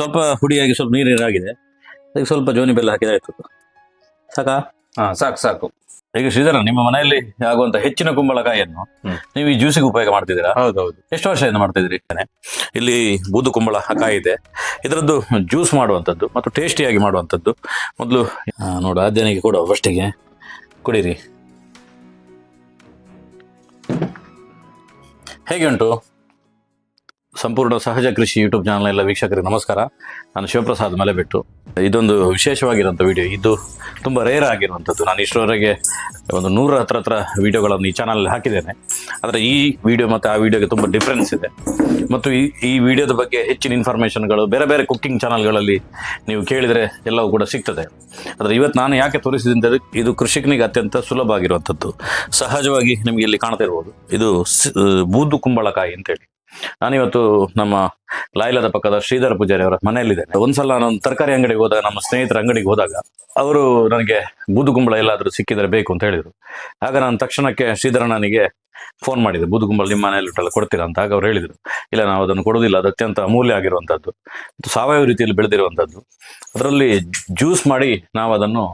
ಸ್ವಲ್ಪ ಹುಡಿಯಾಗಿ ಸ್ವಲ್ಪ ನೀರು ಆಗಿದೆ ಅದಕ್ಕೆ ಸ್ವಲ್ಪ ಜೋನಿ ಬೆಲ್ಲ ಹಾಕಿದ್ರೆ ಆಯ್ತು. ಸಾಕಾ? ಹಾ ಸಾಕು ಸಾಕು. ಈಗ ಶ್ರೀಧರ ನಿಮ್ಮ ಮನೆಯಲ್ಲಿ ಆಗುವಂತ ಹೆಚ್ಚಿನ ಕುಂಬಳಕಾಯಿಯನ್ನು. ನೀವು ಈ ಜ್ಯೂಸಿಗೆ ಉಪಯೋಗ ಮಾಡ್ತಿದ್ದೀರಾ? ಹೌದೌದು. ಎಷ್ಟು ವರ್ಷದಿಂದ ಮಾಡ್ತಿದ್ದೀರಿ ಇಲ್ಲಿ ಬೂದು ಕುಂಬಳ ಕಾಯಿ ಇದೆ. ಇದರದ್ದು ಜ್ಯೂಸ್ ಮಾಡುವಂಥದ್ದು ಮತ್ತು ಟೇಸ್ಟಿಯಾಗಿ ಮಾಡುವಂಥದ್ದು. ಮೊದಲು ನೋಡು ಆದ್ಯನಿಗೆ ಕೊಡುವ ಫಸ್ಟಿಗೆ ಕುಡೀರಿ. ಹೇಗೆ ಉಂಟು? ಸಂಪೂರ್ಣ ಸಹಜ ಕೃಷಿ ಯೂಟ್ಯೂಬ್ ಚಾನಲ್ ಎಲ್ಲ ವೀಕ್ಷಕರಿಗೆ ನಮಸ್ಕಾರ. ನಾನು ಶಿವಪ್ರಸಾದ್ ಮಲೆಬೆಟ್ಟು. ಇದೊಂದು ವಿಶೇಷವಾಗಿರುವಂಥ ವಿಡಿಯೋ ಇದು ತುಂಬ ರೇರ್ ಆಗಿರುವಂಥದ್ದು. ನಾನು ಇಷ್ಟರವರೆಗೆ ಒಂದು ನೂರ ಹತ್ರ ಹತ್ರ ವೀಡಿಯೋಗಳನ್ನು ಈ ಚಾನಲ್ ಹಾಕಿದ್ದೇನೆ. ಆದರೆ ಈ ವಿಡಿಯೋ ಮತ್ತು ಆ ವಿಡಿಯೋಗೆ ತುಂಬ ಡಿಫ್ರೆನ್ಸ್ ಇದೆ. ಮತ್ತು ಈ ಈ ವಿಡಿಯೋದ ಬಗ್ಗೆ ಹೆಚ್ಚಿನ ಇನ್ಫಾರ್ಮೇಷನ್ಗಳು ಬೇರೆ ಬೇರೆ ಕುಕ್ಕಿಂಗ್ ಚಾನಲ್ಗಳಲ್ಲಿ ನೀವು ಕೇಳಿದರೆ ಎಲ್ಲವೂ ಕೂಡ ಸಿಗ್ತದೆ. ಆದರೆ ಇವತ್ತು ನಾನು ಯಾಕೆ ತೋರಿಸಿದಂತೆ ಇದು ಕೃಷಿಕನಿಗೆ ಅತ್ಯಂತ ಸುಲಭ ಆಗಿರುವಂಥದ್ದು. ಸಹಜವಾಗಿ ನಿಮಗೆ ಇಲ್ಲಿ ಕಾಣ್ತಾ ಇರ್ಬೋದು. ಇದು ಬೂದು ಕುಂಬಳಕಾಯಿ ಅಂತೇಳಿ. ನಾನಿವತ್ತು ನಮ್ಮ ಲಾಯ್ಲದ ಪಕ್ಕದ ಶ್ರೀಧರ ಪೂಜಾರಿ ಅವರ ಮನೆಯಲ್ಲಿದ್ದೇನೆ. ಒಂದ್ಸಲ ನಾನು ತರಕಾರಿ ಅಂಗಡಿಗೆ ಹೋದಾಗ, ನಮ್ಮ ಸ್ನೇಹಿತರ ಅಂಗಡಿಗೆ ಹೋದಾಗ ಅವರು ನನಗೆ ಬೂದು ಕುಂಬಳ ಎಲ್ಲಾದರೂ ಸಿಕ್ಕಿದರೆ ಬೇಕು ಅಂತ ಹೇಳಿದರು. ಆಗ ನಾನು ತಕ್ಷಣಕ್ಕೆ ಶ್ರೀಧರಣ್ಣನಿಗೆ ಫೋನ್ ಮಾಡಿದೆ ಬೂದುಗುಂಬಲ್ಲಿ ನಿಮ್ಮ ಮನೆಯಲ್ಲಿ ಉಂಟಲ್ಲ ಕೊಡ್ತೀರಾ? ಅಂತ ಆಗ ಅವ್ರು ಹೇಳಿದರು. ಇಲ್ಲ, ನಾವು ಅದನ್ನು ಕೊಡೋದಿಲ್ಲ ಅದು ಅತ್ಯಂತ ಅಮೂಲ್ಯ ಆಗಿರುವಂಥದ್ದು. ಸಾವಯವ ರೀತಿಯಲ್ಲಿ ಬೆಳೆದಿರುವಂಥದ್ದು. ಅದರಲ್ಲಿ ಜ್ಯೂಸ್ ಮಾಡಿ ನಾವು ಅದನ್ನು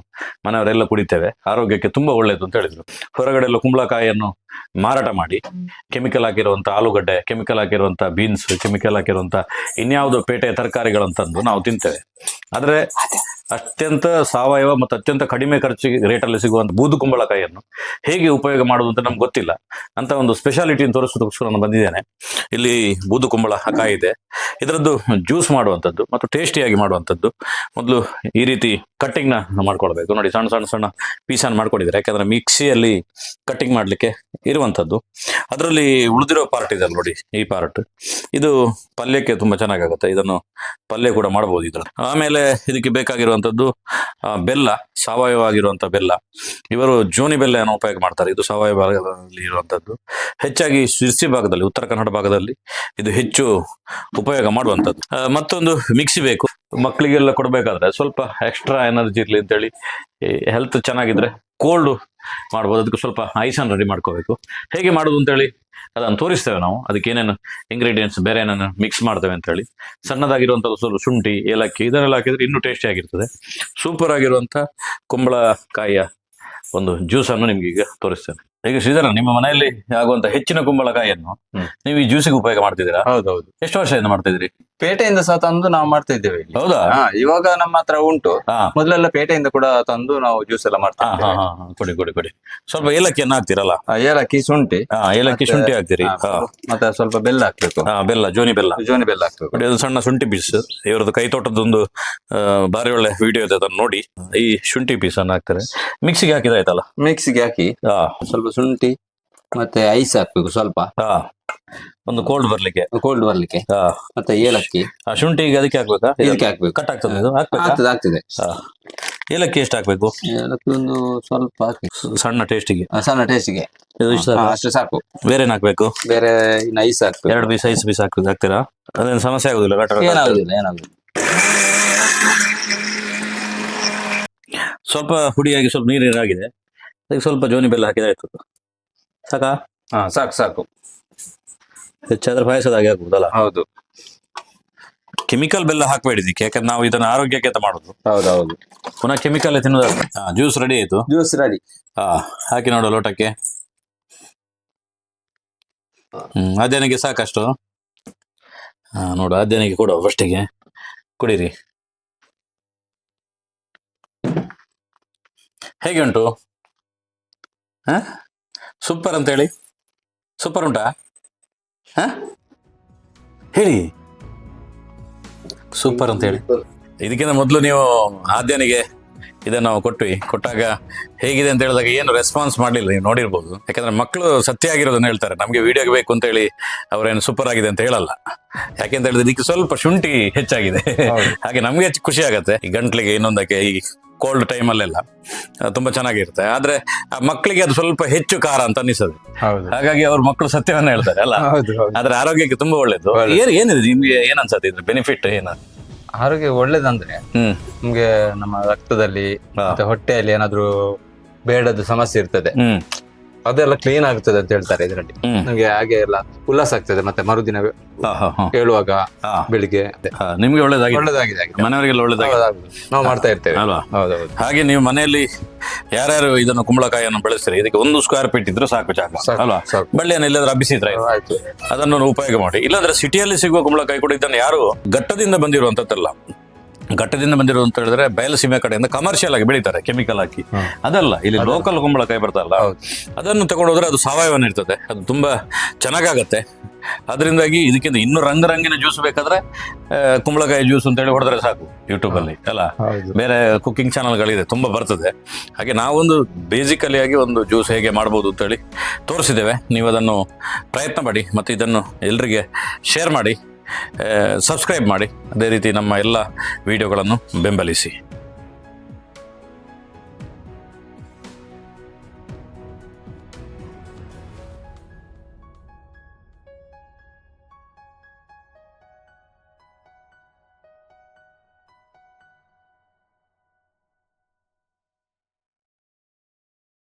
ಮನೆಯವರೆಲ್ಲ ಕುಡಿತೇವೆ. ಆರೋಗ್ಯಕ್ಕೆ ತುಂಬ ಒಳ್ಳೆಯದು ಅಂತ ಹೇಳಿದರು. ಹೊರಗಡೆ ಎಲ್ಲ ಕುಂಬಳಕಾಯಿಯನ್ನು ಮಾರಾಟ ಮಾಡಿ, ಕೆಮಿಕಲ್ ಹಾಕಿರುವಂಥ ಆಲೂಗಡ್ಡೆ, ಕೆಮಿಕಲ್ ಹಾಕಿರುವಂಥ ಬೀನ್ಸ್, ಕೆಮಿಕಲ್ ಹಾಕಿರುವಂಥ ಇನ್ಯಾವುದೋ ಪೇಟೆ ತರಕಾರಿಗಳಂತಂದು ನಾವು ತಿಂತೇವೆ. ಆದರೆ ಅತ್ಯಂತ ಸಾವಯವ ಮತ್ತು ಅತ್ಯಂತ ಕಡಿಮೆ ಖರ್ಚಿಗೆ ರೇಟಲ್ಲಿ ಸಿಗುವಂಥ ಬೂದು ಕುಂಬಳಕಾಯಿಯನ್ನು ಹೇಗೆ ಉಪಯೋಗ ಮಾಡೋದು ಅಂತ ನಮ್ಗೆ ಗೊತ್ತಿಲ್ಲ. ಅಂತ ಒಂದು ಸ್ಪೆಷಾಲಿಟಿಯನ್ನು ತೋರಿಸೋದಕ್ಕೋಸ್ಕರ ನಾನು ಬಂದಿದ್ದೇನೆ. ಇಲ್ಲಿ ಬೂದು ಕುಂಬಳ ಕಾಯಿ ಇದೆ ಇದರದ್ದು ಜ್ಯೂಸ್ ಮಾಡುವಂಥದ್ದು ಮತ್ತು ಟೇಸ್ಟಿಯಾಗಿ ಮಾಡುವಂಥದ್ದು. ಮೊದಲು ಈ ರೀತಿ ಕಟ್ಟಿಂಗ್ನ ಮಾಡ್ಕೊಳ್ಬೇಕು. ನೋಡಿ ಸಣ್ಣ ಸಣ್ಣ ಸಣ್ಣ ಪೀಸನ್ನು ಮಾಡ್ಕೊಂಡಿದ್ದಾರೆ. ಯಾಕಂದ್ರೆ ಮಿಕ್ಸಿಯಲ್ಲಿ ಕಟ್ಟಿಂಗ್ ಮಾಡಲಿಕ್ಕೆ ಇರುವಂಥದ್ದು. ಅದರಲ್ಲಿ ಉಳಿದಿರೋ ಪಾರ್ಟ್ ಇದೆ ನೋಡಿ ಈ ಪಾರ್ಟ್ ಇದು ಪಲ್ಯಕ್ಕೆ ತುಂಬ ಚೆನ್ನಾಗಾಗುತ್ತೆ. ಇದನ್ನು ಪಲ್ಯ ಕೂಡ ಮಾಡಬಹುದು ಇದರ ಆಮೇಲೆ ಇದಕ್ಕೆ ಬೇಕಾಗಿರುವಂಥದ್ದು ಆ, ಬೆಲ್ಲ ಸಾವಯವ ಆಗಿರುವಂಥ ಬೆಲ್ಲ. ಇವರು ಜೋನಿ ಬೆಲ್ಲ ಉಪಯೋಗ ಮಾಡ್ತಾರೆ. ಇದು ಸಾವಯವ ಭಾಗದಲ್ಲಿ ಇರುವಂಥದ್ದು ಹೆಚ್ಚಾಗಿ ಶಿರ್ಸಿ ಭಾಗದಲ್ಲಿ ಉತ್ತರ ಕನ್ನಡ ಭಾಗದಲ್ಲಿ ಇದು ಹೆಚ್ಚು ಉಪಯೋಗ ಮಾಡುವಂಥದ್ದು ಮತ್ತೊಂದು ಮಿಕ್ಸಿ ಬೇಕು. ಮಕ್ಕಳಿಗೆಲ್ಲ ಕೊಡಬೇಕಾದ್ರೆ ಸ್ವಲ್ಪ ಎಕ್ಸ್ಟ್ರಾ ಎನರ್ಜಿ ಇರಲಿ ಅಂತೇಳಿ ಹೆಲ್ತ್ ಚೆನ್ನಾಗಿದ್ರೆ ಕೋಲ್ಡ್ ಮಾಡ್ಬೋದು. ಅದಕ್ಕೆ ಸ್ವಲ್ಪ ಐಸನ್ನು ರೆಡಿ ಮಾಡ್ಕೋಬೇಕು. ಹೇಗೆ ಮಾಡೋದು ಅಂತೇಳಿ? ಅದನ್ನು ತೋರಿಸ್ತೇವೆ ನಾವು. ಅದಕ್ಕೆ ಏನೇನು ಇಂಗ್ರೀಡಿಯೆಂಟ್ಸ್ ಬೇರೆ ಏನೇನು ಮಿಕ್ಸ್ ಮಾಡ್ತೇವೆ ಅಂತೇಳಿ ಸಣ್ಣದಾಗಿರುವಂಥದ್ದು ಸ್ವಲ್ಪ ಶುಂಠಿ, ಏಲಕ್ಕಿ, ಇದನ್ನೆಲ್ಲ ಹಾಕಿದ್ರೆ ಇನ್ನೂ ಟೇಸ್ಟಿ ಆಗಿರ್ತದೆ. ಸೂಪರ್ ಆಗಿರುವಂಥ ಕುಂಬಳಕಾಯಿಯ ಒಂದು ಜ್ಯೂಸನ್ನು ನಿಮಗೀಗ ತೋರಿಸ್ತೇನೆ. ಈಗ ಶ್ರೀಧರ ನಿಮ್ಮ ಮನೆಯಲ್ಲಿ ಆಗುವಂತ ಹೆಚ್ಚಿನ ಕುಂಬಳಕಾಯಿಯನ್ನು. ನೀವು ಈ ಜ್ಯೂಸಿಗೆ ಉಪಯೋಗ ಮಾಡ್ತಿದ್ದೀರಾ? ಹೌದೌದು. ಎಷ್ಟು ವರ್ಷದಿಂದ ಮಾಡ್ತಿದ್ರಿ ಪೇಟೆಯಿಂದ ಸಹ ತಂದು ನಾವು ಮಾಡ್ತಾ ಇದ್ದೇವೆ ಇಲ್ಲಿ. ಹೌದಾ? ಹಾ ಇವಾಗ ನಮ್ಮ ಹತ್ರ ಉಂಟು. ಹಾ. ಮೊದಲೆಲ್ಲ ಪೇಟೆಯಿಂದ ಕೂಡ ತಂದು ನಾವು ಜ್ಯೂಸ್ ಎಲ್ಲ ಮಾಡ್ತಾ ಹಾ ಹಾ ಇದ್ದೇವೆ. ಹಾ ಹಾ. ಕೊಡಿ ಕೊಡಿ ಕೊಡಿ. ಸ್ವಲ್ಪ ಏಲಕ್ಕಿಯನ್ನು ಹಾಕ್ತಿರಲ್ಲ? ಆ, ಏಲಕ್ಕಿ ಶುಂಠಿ. ಹಾ ಏಲಕ್ಕಿ ಮತ್ತೆ- ಶುಂಠಿ ಹಾಕ್ತೀರಿ. ಹಾ, ಹಾ. ಮತ್ತೆ ಸ್ವಲ್ಪ ಬೆಲ್ಲ ಹಾಕ್ಬೇಕು. ಹಾ ಬೆಲ್ಲ ಜೋನಿ ಬೆಲ್ಲ. ಜೋನಿ ಬೆಲ್ಲ ಹಾಕ್ಬೇಕು. ನೋಡಿ ಅದು ಸಣ್ಣ ಶುಂಠಿ ಪೀಸ್ ಇವರದ್ದು ಕೈ ತೋಟದೊಂದು ಬಾರಿ ಒಳ್ಳೆ ವಿಡಿಯೋ ಇದೆ ಅದನ್ನು ನೋಡಿ. ಈ ಶುಂಠಿ ಪೀಸ್ ಅನ್ನು ಹಾಕ್ತಾರೆ. ಮಿಕ್ಸಿಗೆ ಹಾಕಿದಾಯ್ತಲ್ಲ ಮಿಕ್ಸಿಗೆ ಹಾಕಿ. ಹಾ. ಸ್ವಲ್ಪ ಶುಂಠಿ ಮತ್ತೆ ಐಸ್ ಹಾಕ್ಬೇಕು ಸ್ವಲ್ಪ. ಹಾ ಒಂದು ಕೋಲ್ಡ್ ಬರ್ಲಿಕ್ಕೆ. ಕೋಲ್ಡ್ ಬರ್ಲಿಕ್ಕೆ. ಹಾ. ಮತ್ತೆ ಏಲಕ್ಕಿ. ಆ ಶುಂಠಿಗೆ ಅದಕ್ಕೆ ಹಾಕ್ಬೇಕಾ? ಇದಕ್ಕೆ ಹಾಕ್ಬೇಕು. ಕಟ್ ಆಗ್ತದೆ ಇದು? ಹಾಕ್ಬೇಕಾ? ಆಗ್ತದೆ ಆಗ್ತದೆ. ಹಾ. ಏಲಕ್ಕಿ ಎಷ್ಟು ಹಾಕ್ಬೇಕು? ಏಲಕ್ಕಿ ಒಂದು ಸ್ವಲ್ಪ ಸಣ್ಣ ಟೇಸ್ಟಿಗೆ ಆ, ಸಣ್ಣ ಟೇಸ್ಟಿಗೆ ಇದು ಇಷ್ಟ ಸಾಕಾ? ಅಷ್ಟು ಸಾಕು. ಬೇರೆ ಏನ್ ಹಾಕ್ಬೇಕು? ಬೇರೆ ಇನ್ನು ಐಸ್ ಹಾಕ್ಬೇಕು. ಎರಡು ಪೀಸ್ ಐಸ್ ಪೀಸ್ ಹಾಕ್ಬೇಕು ಹಾಕ್ತೀರಾ? ಅದೇನು ಸಮಸ್ಯೆ ಆಗುದಿಲ್ಲ ಕಟ್. ಏನಾಗುದಿಲ್ಲ ಏನಾಗುದಿಲ್ಲ. ಸ್ವಲ್ಪ ಹುಡಿಯಾಗಿ ಸ್ವಲ್ಪ ನೀರು ನೀರಾಗಿದೆ. ಅದಕ್ಕೆ ಸ್ವಲ್ಪ ಜೋನಿ ಬೆಲ್ಲ ಹಾಕಿದ್ರೆ ಆಯ್ತು ಸಾಕಾ? ಹಾ ಸಾಕು ಸಾಕು. ಹೆಚ್ಚಾದ್ರೆ ಪಾಯಸದಾಗೆ ಆಗ್ಬೋದಲ್ಲ? ಹೌದು. ಕೆಮಿಕಲ್ ಬೆಲ್ಲ ಹಾಕಬೇಡಿ ಇದಕ್ಕೆ ಯಾಕಂದ್ರೆ ನಾವು ಇದನ್ನ ಆರೋಗ್ಯಕ್ಕೆ ಅಂತ ಮಾಡೋದು. ಹೌದೌದು. ಪುನಃ ಕೆಮಿಕಲ್ ತಿನ್ನೋದು? ಜ್ಯೂಸ್ ರೆಡಿ ಆಯ್ತು. ಜ್ಯೂಸ್ ರೆಡಿ ಹಾ ಹಾಕಿ ನೋಡು ಲೋಟಕ್ಕೆ. ಹ್ಮ್ ಆದ್ಯನಿಗೆ ಸಾಕಷ್ಟು. ಹಾ ನೋಡು ಆದ್ಯನಿಗೆ ಕೊಡು ಫಸ್ಟಿಗೆ ಕುಡೀರಿ. ಹೇಗೆ ಉಂಟು? ಹಾ? ಸೂಪರ್ ಅಂತ ಹೇಳಿ ಸೂಪರ್ ಉಂಟಾ? ಹಾ? ಹೇಳಿ. ಸೂಪರ್ ಅಂತ ಹೇಳಿ ಇದಕ್ಕಿಂತ ಮೊದಲು ನೀವು ಆದ್ಯನಿಗೆ ಇದನ್ನು ನಾವು ಕೊಟ್ವಿ. ಕೊಟ್ಟಾಗ ಹೇಗಿದೆ ಅಂತ ಹೇಳಿದಾಗ ಏನು ರೆಸ್ಪಾನ್ಸ್ ಮಾಡಲಿಲ್ಲ ನೀವು ನೋಡಿರ್ಬೋದು. ಯಾಕಂದ್ರೆ ಮಕ್ಕಳು ಸತ್ಯ ಆಗಿರೋದನ್ನು ಹೇಳ್ತಾರೆ. ನಮಗೆ ವೀಡಿಯೋಗೆ ಬೇಕು ಅಂತ ಹೇಳಿ ಅವ್ರೇನು ಸೂಪರ್ ಆಗಿದೆ ಅಂತ ಹೇಳಲ್ಲ. ಯಾಕೆಂತ ಹೇಳಿದ್ರೆ ಇದಕ್ಕೆ ಸ್ವಲ್ಪ ಶುಂಠಿ ಹೆಚ್ಚಾಗಿದೆ. ಹಾಗೆ ನಮಗೆ ಹೆಚ್ಚು ಖುಷಿ ಆಗುತ್ತೆ. ಈ ಗಂಟ್ಲಿಗೆ ಇನ್ನೊಂದಕ್ಕೆ ಈ ಕೋಲ್ಡ್ ಟೈಮಲ್ಲೆಲ್ಲ ತುಂಬಾ ಚೆನ್ನಾಗಿರುತ್ತೆ. ಆದ್ರೆ ಆ ಮಕ್ಕಳಿಗೆ ಅದು ಸ್ವಲ್ಪ ಹೆಚ್ಚು ಖಾರ ಅಂತ ಅನಿಸೋದು ಹಾಗಾಗಿ ಅವ್ರ ಮಕ್ಕಳು ಸತ್ಯವನ್ನ ಹೇಳ್ತಾರೆ ಅಲ್ಲ? ಆದ್ರೆ ಆರೋಗ್ಯಕ್ಕೆ ತುಂಬಾ ಒಳ್ಳೇದು. ಒಳ್ಳೇದು. ಏನ್ ಏನಿದೆ ನಿಮ್ಗೆ ಏನ್ ಅನ್ಸುತ್ತೆ? ಇದ್ರ ಬೆನಿಫಿಟ್ ಏನ? ಆರೋಗ್ಯ ಒಳ್ಳೇದಂದ್ರೆ ಹ್ಮ್. ನಮ್ಗೆ ನಮ್ಮ ರಕ್ತದಲ್ಲಿ ಮತ್ತೆ ಹೊಟ್ಟೆಯಲ್ಲಿ ಏನಾದ್ರೂ ಬೇಡದ ಸಮಸ್ಯೆ ಇರ್ತದೆ. ಹ್ಮ್. ಅದೆಲ್ಲ ಕ್ಲೀನ್ ಆಗ್ತದೆ ಅಂತ ಹೇಳ್ತಾರೆ ಇದರಲ್ಲಿ. ನಮ್ಗೆ ಹಾಗೆ ಎಲ್ಲ ಉಲ್ಲಾಸ ಆಗ್ತದೆ ಮತ್ತೆ ಮರುದಿನ ಕೇಳುವಾಗ. ಬೆಳಿಗ್ಗೆ. ನಿಮ್ಗೆ ಒಳ್ಳೇದಾಗಿದೆ. ಒಳ್ಳೇದಾಗಿದೆ. ಮನೆಯವರಿಗೆಲ್ಲ ಒಳ್ಳೇದಾಗಿದೆ. ನಾವು ಮಾಡ್ತಾ ಇರ್ತೇವೆ. ಅಲ್ವಾ? ಹೌದೌದು. ಹಾಗೆ ನೀವು ಮನೆಯಲ್ಲಿ ಯಾರ್ಯಾರು ಇದನ್ನು ಕುಂಬಳಕಾಯಿಯನ್ನು ಬೆಳೆಸ್ತೀರಿ? ಇದಕ್ಕೆ ಒಂದು ಸ್ಕ್ವೇರ್ ಫೀಟ್ ಇದ್ರೆ ಸಾಕು ಜಾಗ. ಅಲ್ವಾ. ಬಳ್ಳಿಯನ್ನು ಎಲ್ಲಾದ್ರೂ ಹಬ್ಬಿಸಿದ್ರೆ ಅದನ್ನು ಉಪಯೋಗ ಮಾಡಿ. ಇಲ್ಲಾಂದ್ರೆ ಸಿಟಿಯಲ್ಲಿ ಸಿಗುವ ಕುಂಬಳಕಾಯಿ ಕೂಡ ಇದನ್ನು ಯಾರು ಘಟ್ಟದಿಂದ ಬಂದಿರುವಂತದ್ದಲ್ಲ ಘಟ್ಟದಿಂದ ಬಂದಿರೋ ಅಂತ ಹೇಳಿದ್ರೆ ಬಯಲಸೀಮೆ ಕಡೆಯಿಂದ ಕಮರ್ಷಿಯಲ್ ಆಗಿ ಬೆಳೀತಾರೆ ಕೆಮಿಕಲ್ ಹಾಕಿ ಅದಲ್ಲ ಇಲ್ಲಿ ಲೋಕಲ್ ಕುಂಬಳಕಾಯಿ ಬರ್ತಲ್ಲ. ಅದನ್ನು ತಗೊಂಡೋದ್ರೆ ಅದು ಸಾವಯವನ ಇರ್ತದೆ. ಅದು ತುಂಬಾ ಚೆನ್ನಾಗಾಗತ್ತೆ. ಅದರಿಂದಾಗಿ ಇದಕ್ಕಿಂತ ಇನ್ನೂ ರಂಗರಂಗಿನ ಜ್ಯೂಸ್ ಬೇಕಾದ್ರೆ ಕುಂಬಳಕಾಯಿ ಜ್ಯೂಸ್ ಅಂತ ಹೇಳಿ ಹೊಡೆದ್ರೆ ಸಾಕು ಯೂಟ್ಯೂಬಲ್ಲಿ ಅಲ್ಲ ಬೇರೆ ಕುಕ್ಕಿಂಗ್ ಚಾನಲ್ಗಳಿದೆ ತುಂಬ ಬರ್ತದೆ. ಹಾಗೆ ನಾವೊಂದು ಬೇಸಿಕಲಿ ಆಗಿ ಒಂದು ಜ್ಯೂಸ್ ಹೇಗೆ ಮಾಡ್ಬೋದು ಅಂತೇಳಿ ತೋರಿಸಿದ್ದೇವೆ. ನೀವು ಅದನ್ನು ಪ್ರಯತ್ನ ಮಾಡಿ ಮತ್ತು ಇದನ್ನು ಎಲ್ರಿಗೆ ಶೇರ್ ಮಾಡಿ. ಸಬ್ಸ್ಕ್ರೈಬ್ ಮಾಡಿ. ಅದೇ ರೀತಿ ನಮ್ಮ ಎಲ್ಲ ವಿಡಿಯೋಗಳನ್ನು ಬೆಂಬಲಿಸಿ.